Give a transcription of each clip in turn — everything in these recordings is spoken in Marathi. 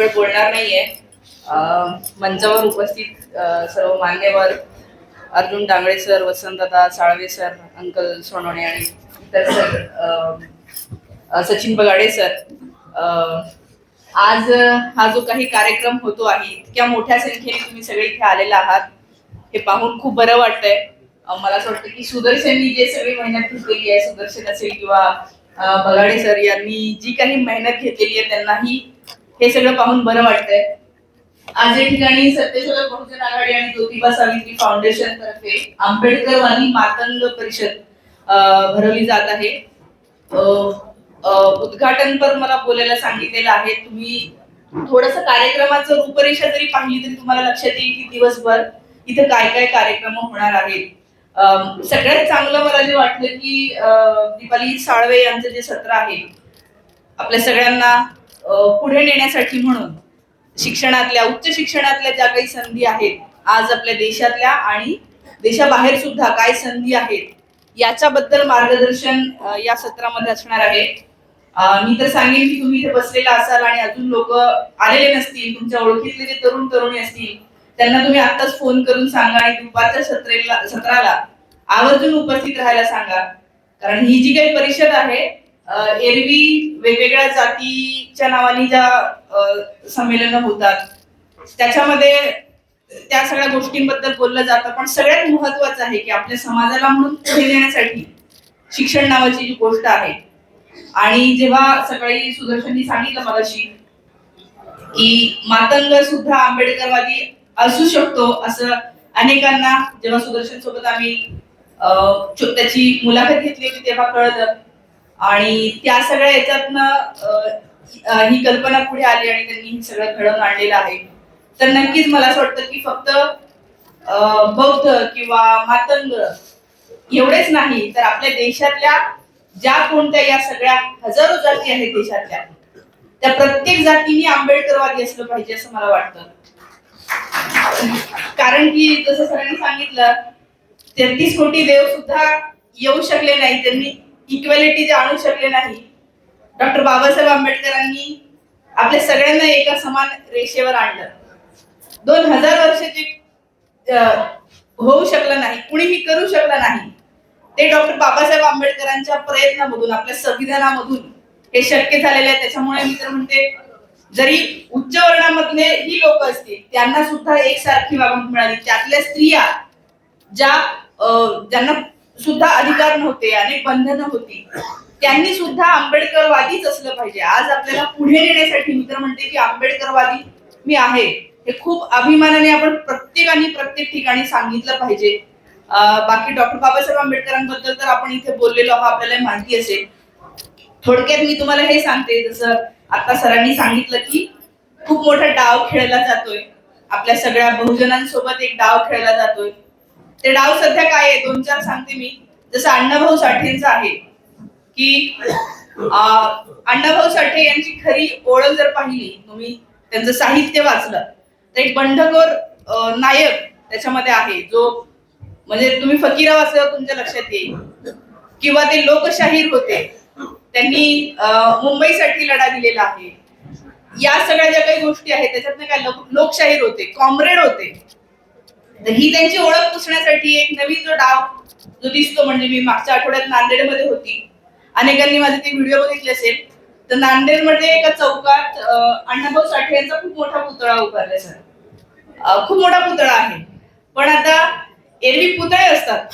वेळ बोलणार नाहीये. अं, मंचावर उपस्थित सर्व मान्यवर Arjun Dangale sir Vasantdada Salve sir uncle Sonawane आणि इतर सर सचिन बगाडे सर अं, आज हा जो काही कार्यक्रम होतो आहे इतक्या मोठ्या संख्येने तुम्ही सगळे इथे आलेला आहात हे पाहून खूप बरं वाटतंय. मला असं वाटतं की सुदर्शननी जे सगळी मेहनत घेतलेली आहे सुदर्शन असेल किंवा बगाडे सर यांनी जी काही मेहनत घेतलेली आहे त्यांनाही हे सगळं पाहून बरं वाटतंय. आज या ठिकाणी सत्यशोधक बहुजन आघाडी आणि ज्योतिबा सावित्री फाउंडेशन तर्फे आंबेडकर वाणी मातंग परिषद भरवली जात आहे. उद्घाटन पर मला बोलायला सांगितलेलं आहे. तुम्ही थोडस कार्यक्रमाचं रूपरेषा जरी पाहिली तरी तुम्हाला लक्षात येईल की दिवसभर इथे काय काय कार्यक्रम होणार आहेत. सगळ्यात चांगलं मला जे वाटलं की दीपाली साळवे यांचं जे सत्र आहे आपल्या सगळ्यांना पुढे नेण्यासाठी म्हणून शिक्षणातल्या उच्च शिक्षणातल्या ज्या काही संधी आहेत आज आपल्या देशातल्या आणि देशाबाहेर सुद्धा काय संधी आहेत याच्याबद्दल मार्गदर्शन या सत्रामध्ये असणार आहे. मी तर सांगेन की तुम्ही इथे बसलेला असाल आणि अजून लोक आलेले नसतील तुमच्या ओळखीतले जे तरुण तरुणी असतील त्यांना तुम्ही आताच फोन करून सांगा आणि दुपारच्या सत्रेला सत्राला आवर्जून उपस्थित राहायला सांगा. कारण ही जी काही परिषद आहे एरवी वेगवेगळ्या जातीच्या नावाने ज्या संमेलन संमेलनं होतात त्याच्यामध्ये त्या सगळ्या गोष्टींबद्दल बोललं जातं पण सगळ्यात महत्वाचं आहे की आपल्या समाजाला म्हणून पुढे नेण्यासाठी शिक्षण नावाची जी गोष्ट आहे आणि जेव्हा सकाळी सुदर्शननी सांगितलं मगाशी की मातंग सुद्धा आंबेडकरवादी असू शकतो असं अनेकांना जेव्हा सुदर्शन सोबत आम्ही त्याची मुलाखत घेतली होती तेव्हा कळलं. आणि त्या सगळ्या याच्यातनं ही कल्पना पुढे आली आणि त्यांनी हे सगळं घडवून आणलेलं आहे. तर नक्कीच मला असं वाटतं की फक्त अं, बौद्ध किंवा मातंग एवढेच नाही तर आपल्या देशातल्या ज्या कोणत्या या सगळ्या हजारो जाती आहेत देशातल्या त्या प्रत्येक जातीने आंबेडकरवादी असलं पाहिजे असं मला वाटतं. कारण की जसं सरांनी सांगितलं तेहतीस कोटी देव सुद्धा येऊ शकले नाही त्यांनी इक्वॅलिटी जे आणू शकले नाही. डॉक्टर बाबासाहेब आंबेडकरांनी आपल्या सगळ्यांना एका समान रेषेवर आणलं. दोन हजार वर्षाचे अं, होऊ शकलं नाही कुणीही करू शकलं नाही ते डॉक्टर बाबासाहेब आंबेडकरांच्या प्रयत्नामधून आपल्या संविधानामधून हे शक्य झालेलं आहे. त्याच्यामुळे मी तर म्हणते जरी उच्च वर्णामधले ही लोक असतील त्यांना सुद्धा एकसारखी वागणूक मिळाली. त्यातल्या स्त्रिया ज्या ज्यांना सुद्धा अधिकार नव्हते अनेक बंधनं होती. त्यांनी सुद्धा आंबेडकरवादीच असलं पाहिजे. आज आपल्याला पुढे नेण्यासाठी मी तर म्हणते की आंबेडकरवादी मी आहे. हे खूप अभिमानाने आपण प्रत्येकाने प्रत्येक ठिकाणी सांगितलं पाहिजे. बाकी डॉक्टर बाबासाहेब आंबेडकरांबद्दल तर आपण इथे बोललेलो आहोत आपल्याला माहिती असेल. थोडक्यात मी तुम्हाला हे सांगते जसं आता सरांनी सांगितलं की खूप मोठा डाव खेळला जातोय. आपल्या सगळ्या बहुजनांसोबत एक डाव खेळला जातोय. ते डाव सध्या काय आहे? दोन चार सांगते मी. जसं अण्णाभाऊ साठेंचं आहे की अण्णाभाऊ साठे यांची खरी ओळख जर पाहिली तुम्ही त्यांचं साहित्य वाचलं तर एक बंडखोर नायक त्याच्यामध्ये आहे जो म्हणजे तुम्ही फकीरा वाचल्यावर तुमच्या लक्षात येईल. किंवा ते लोकशाहीर होते. त्यांनी मुंबईसाठी लढा दिलेला आहे. या सगळ्या ज्या काही गोष्टी आहेत त्याच्यातनं काय लोकशाहीर होते कॉम्रेड होते. तर ही त्यांची ओळख पुसण्यासाठी एक नवीन जो डाव जो दिसतो म्हणजे मी मागच्या आठवड्यात नांदेडमध्ये होती. अनेकांनी माझे ते व्हिडिओ बघितले असेल. तर नांदेडमध्ये एका चौकात अण्णाभाऊ साठे यांचा खूप मोठा पुतळा उभारला सर खूप मोठा पुतळा आहे. पण आता एरवी पुतळे असतात.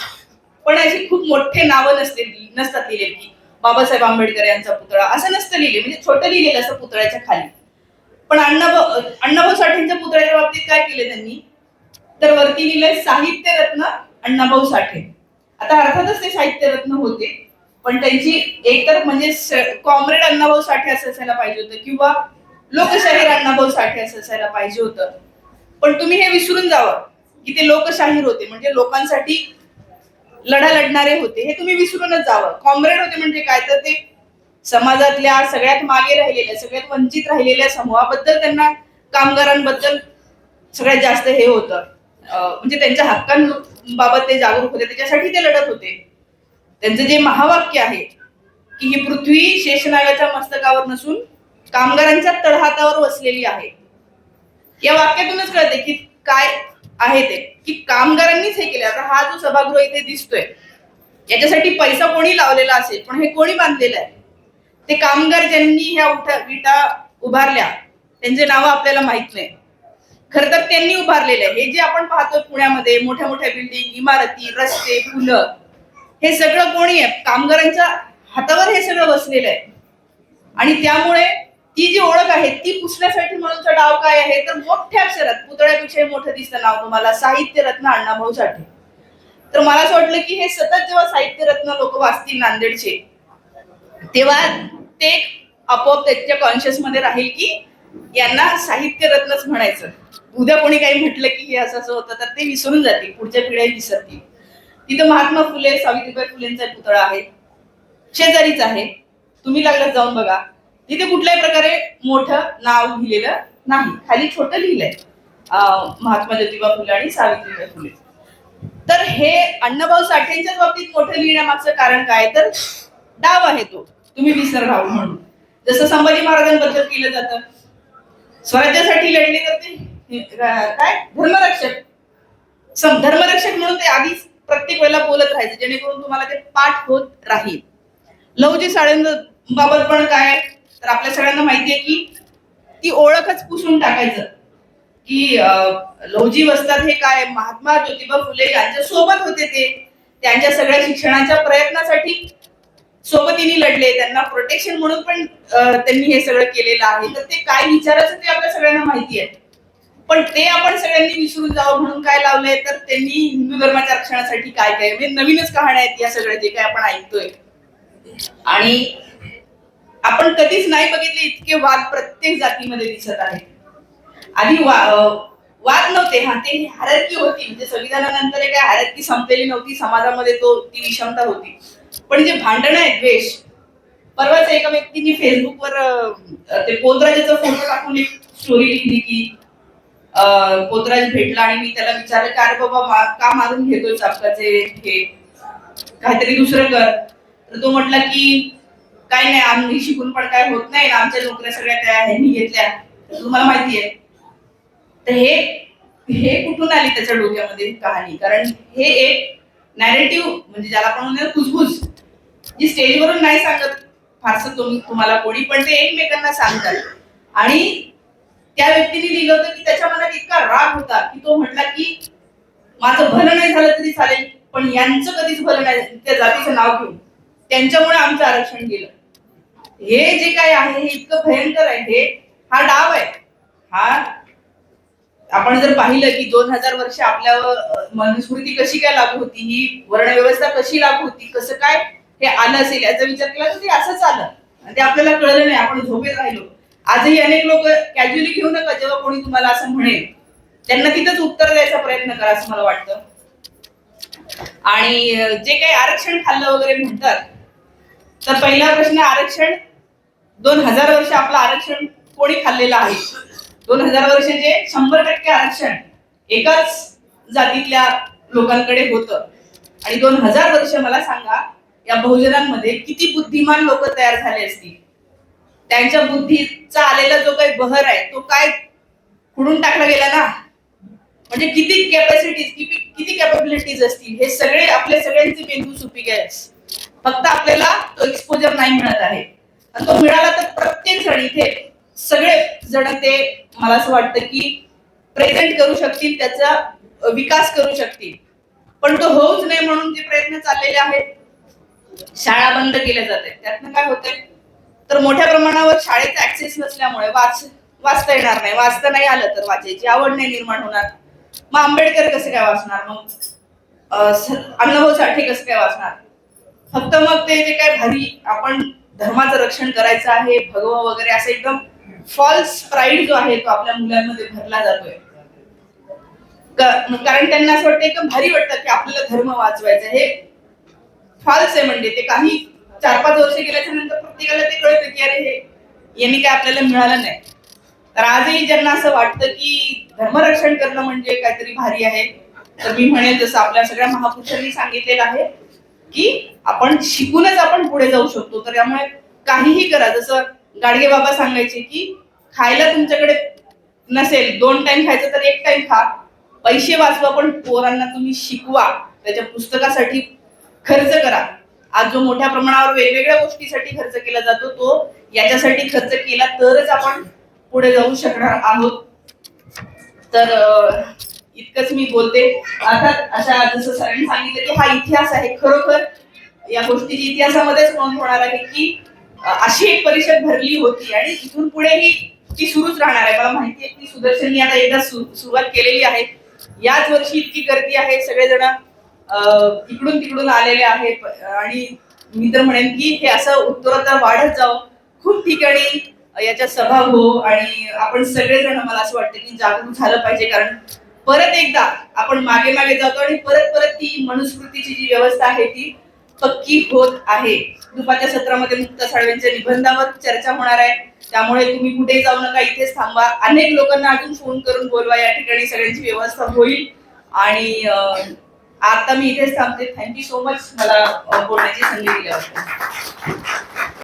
पण अशी खूप मोठे नावं नसते नसतात लिहिलेली. की बाबासाहेब आंबेडकर यांचा पुतळा असं नसतं लिहिले म्हणजे छोटं लिहिलेलं असतं पुतळ्याच्या खाली. पण अण्णाभाऊ अण्णाभाऊ साठेंच्या पुतळ्याच्या बाबतीत काय केले त्यांनी? तर वरती लिहिलंय साहित्य रत्न अण्णाभाऊ साठे. आता अर्थातच ते साहित्य रत्न होते पण त्यांची एकतर म्हणजे कॉम्रेड अण्णाभाऊ साठे असं असायला पाहिजे होतं किंवा लोकशाहीर अण्णाभाऊ साठे असं असायला पाहिजे होतं. पण तुम्ही हे विसरून जावं की ते लोकशाहीर होते म्हणजे लोकांसाठी लढा लढणारे होते हे तुम्ही विसरूनच जावं. कॉम्रेड होते म्हणजे काय? तर ते समाजातल्या सगळ्यात मागे राहिलेल्या सगळ्यात वंचित राहिलेल्या समूहाबद्दल त्यांना कामगारांबद्दल सगळ्यात जास्त हे होतं. म्हणजे त्यांच्या हक्कांबाबत ते जागरूक होते त्याच्यासाठी ते लढत होते. त्यांचं जे महावाक्य आहे की ही पृथ्वी शेषनागाच्या मस्तकावर नसून कामगारांच्या तळहातावर वसलेली आहे. या वाक्यातूनच कळते की काय आहे ते की कामगारांनीच हे केले. आता हा जो सभागृह इथे दिसतोय याच्यासाठी पैसा कोणी लावलेला असेल पण हे कोणी बांधलेलं आहे? ते कामगार ज्यांनी ह्या उठा विटा उभारल्या त्यांचे नाव आपल्याला माहीत नाही. खर तर त्यांनी उभारलेलं आहे. हे जे आपण पाहतो पुण्यामध्ये मोठ्या मोठ्या बिल्डिंग इमारती रस्ते फुलं हे सगळं कोणी आहे? कामगारांच्या हातावर हे सगळं बसलेलं आहे. आणि त्यामुळे ती जी ओळख आहे ती पुसण्यासाठी म्हणूनचा डाव काय आहे? तर मोठ्या अक्षरात पुतळ्यापेक्षाही मोठं दिसतं नाव तुम्हाला साहित्य रत्न अण्णाभाऊ साठे. तर मला असं वाटलं की हे सतत जेव्हा साहित्य रत्न लोक वाचतील नांदेडचे तेव्हा ते आपोआप त्यांच्या कॉन्शियसमध्ये राहील की यांना साहित्य रत्नच म्हणायचं. उद्या कोणी काही म्हटलं की हे असं असं होतं तर ते विसरून जातील पुढच्या पिढ्या विसरतील. तिथं महात्मा फुले सावित्रीबाई फुलेंचा पुतळा आहे. शेजारीच आहे. तुम्ही लागलात जाऊन बघा. तिथे कुठल्याही प्रकारे मोठं नाव लिहिलेलं नाही. खाली छोटं लिहिलंय. महात्मा ज्योतिबा फुले आणि सावित्रीबाई फुले. तर हे अण्णाभाऊ साठेंच्याच बाबतीत मोठं लिहिण्यामागचं कारण काय? तर डाव आहे तो. तुम्ही विसर राहू म्हणून. जसं संभाजी महाराजांबद्दल केलं जातं. स्वराज्यासाठी लढले तर ते काय? धर्मरक्षक. सम धर्मरक्षक म्हणून ते आधीच प्रत्येक वेळेला बोलत राहायचं जेणेकरून तुम्हाला ते पाठ होत राहील. लवजी साळेंद बाबत पण काय तर आपल्या सगळ्यांना माहिती आहे की ती ओळखच पुसून टाकायचं. की अं, लवजी वस्तात हे काय? महात्मा ज्योतिबा फुले यांच्या सोबत होते ते. त्यांच्या सगळ्या शिक्षणाच्या प्रयत्नासाठी सोबतीने लढले. त्यांना प्रोटेक्शन म्हणून पण त्यांनी हे सगळं केलेलं आहे. तर ते काय विचारायचं ते आपल्या सगळ्यांना माहिती आहे. पण ते आपण सगळ्यांनी विसरून जावं म्हणून काय लावलंय? तर त्यांनी हिंदू धर्माच्या रक्षणासाठी काय काय? म्हणजे नवीनच कहाण्या आहेत या सगळ्या जे काय आपण ऐकतोय. आणि आपण कधीच नाही बघितले इतके वाद प्रत्येक जातीमध्ये दिसत आहेत. आधी वा वाद नव्हते हा ते हारकी होती. म्हणजे संविधानानंतर काय हारकी संपलेली नव्हती समाजामध्ये तो ती विषमता होती. पण जे भांडण आहे द्वेष परवाच एका व्यक्तीने फेसबुकवर ते पोतराजाचा फोटो टाकून एक स्टोरी लिहिली की पोतराज भेटला आणि मी त्याला विचारलं का अरे बाबा का मारून घेतोय चापकाचे हे? काहीतरी दुसरं कर. तर तो म्हटला की काय नाही आम्ही शिकून पण काय होत नाही. आमच्या नोकऱ्या सगळ्या त्या ह्यांनी घेतल्या. तुम्हाला माहितीये. तर हे हे कुठून आली त्याच्या डोक्यामध्ये कहाणी? कारण हे एक नॅरेटिव्ह म्हणजे ज्याला आपण म्हणूया कुजबुज जी स्टेजवरून नाही सांगत. फारसं तुम्ही तुम्हाला कोणी पण ते एकमेकांना सांगतात. आणि त्या व्यक्तीने लिहिलं होतं की त्याच्या मनात इतका राग होता की तो म्हटला की माझं भलं नाही झालं तरी चालेल पण यांचं कधीच भलं नाही त्या जातीचं नाव घेऊन. त्यांच्यामुळे आमचं आरक्षण गेलं. हे जे काय आहे हे इतकं भयंकर आहे. हे हा डाव आहे. हा आपण जर पाहिलं की दोन हजार वर्ष आपल्यावर मनुस्मृती कशी काय लागू होती ही वर्णव्यवस्था कशी लागू होती कसं काय हे आलं असेल याचा विचार केला तर ते असंच आलं. आणि ते आपल्याला कळलं नाही. आपण झोपेत राहिलो. आजही अनेक लोक कॅज्युअली घेऊ नका जेव्हा कोणी तुम्हाला असं म्हणेल. त्यांना तिथंच उत्तर द्यायचा प्रयत्न करा असं मला वाटतं. आणि जे काही आरक्षण खाल्लं वगैरे म्हणतात तर पहिला प्रश्न आरक्षण. दोन हजार वर्ष आपलं आरक्षण कोणी खाल्लेलं आहे? दोन हजार वर्ष जे शंभर टक्के आरक्षण एकाच जातीतल्या लोकांकडे होतं. आणि दोन हजार वर्ष मला सांगा या बहुजनांमध्ये किती बुद्धिमान लोक तयार झाले असतील? त्यांच्या बुद्धीचा आलेला जो काही बहर आहे तो काय खुडून टाकला गेला ना? म्हणजे किती कॅपॅसिटीज किती किती कॅपेबिलिटीज असतील? हे सगळे आपले सगळ्यांचे मेंदू सुपीक आहे. फक्त आपल्याला तो एक्सपोजर नाही मिळत आहे. आणि तो मिळाला तर प्रत्येक जण इथे सगळे जण ते मला असं वाटतं की प्रेझेंट करू शकतील त्याचा विकास करू शकतील. पण तो होऊच नाही म्हणून जे प्रयत्न चाललेले आहेत शाळा बंद केल्या जातात त्यातनं काय होतंय? तर मोठ्या प्रमाणावर शाळेत ऍक्सेस नसल्यामुळे वाच वाचता येणार नाही. वाचता नाही आलं तर वाचायची आवड नाही निर्माण होणार. मग आंबेडकर कसं काय वाचणार? मग अण्णाभाऊ साठे कसं काय वाचणार? फक्त मग ते जे काय भारी आपण धर्माचं रक्षण करायचं आहे भगवा वगैरे असं एकदम फॉल्स प्राईड जो आहे तो आपल्या मुलांमध्ये भरला जातोय. कारण त्यांना असं वाटतं एकदम भारी वाटतं की आपल्याला धर्म वाचवायचा हे फॉल्स आहे म्हणजे ते काही चार पाच वर्ष गेल्याच्यानंतर प्रत्येकाला ते कळतं की अरे हे यांनी काय आपल्याला मिळालं नाही. तर आजही ज्यांना असं वाटतं की धर्मरक्षण करणं म्हणजे काहीतरी भारी आहे तर मी म्हणेल जसं आपल्या सगळ्या महापुरुषांनी सांगितलेलं आहे की आपण शिकूनच आपण पुढे जाऊ शकतो. तर यामुळे काहीही करा. जसं गाडगे बाबा सांगायचे की खायला तुमच्याकडे नसेल दोन टाइम खायचं तर एक टाइम खा. पैसे वाचवा पण पोरांना तुम्ही शिकवा. त्याच्या पुस्तकासाठी खर्च करा. आज जो मोठ्या प्रमाणावर वेगवेगळ्या गोष्टीसाठी खर्च केला जातो तो याच्यासाठी खर्च केला तरच आपण पुढे जाऊ शकणार आहोत. तर इतकंच मी बोलते. अर्थात अशा जसं सरांनी सांगितलं की हा इतिहास आहे खरोखर. या गोष्टीची इतिहासामध्येच नोंद होणार आहे की अशी एक परिषद भरली होती आणि इथून पुढेही ती सुरूच राहणार आहे. मला माहिती आहे की सुदर्शननी आता एकदा सु- सुरुवात केलेली आहे. याच वर्षी इतकी गर्दी आहे सगळेजण. इकडून तिकडून आलेले आहेत. आणि मी तर म्हणेन की हे असं उत्तरोत्तर वाढत जावं. खूप ठिकाणी याच्या सभा हो आणि आपण सगळेजण मला असं वाटतं की जागरूक झालं पाहिजे. कारण परत एकदा आपण मागे मागे जातो आणि परत परत ती मनुस्मृतीची जी व्यवस्था आहे ती पक्की होत आहे. दुपारच्या सत्रामध्ये मुक्त साळवेंच्या निबंधावर चर्चा होणार आहे. त्यामुळे तुम्ही कुठे जाऊ नका इथेच थांबा. अनेक लोकांना अजून फोन करून बोलवा. या ठिकाणी सगळ्यांची व्यवस्था होईल. आणि आता मी इथेच थांबते. थँक्यू सो मच मला बोलण्याची संधी दिल्याबद्दल.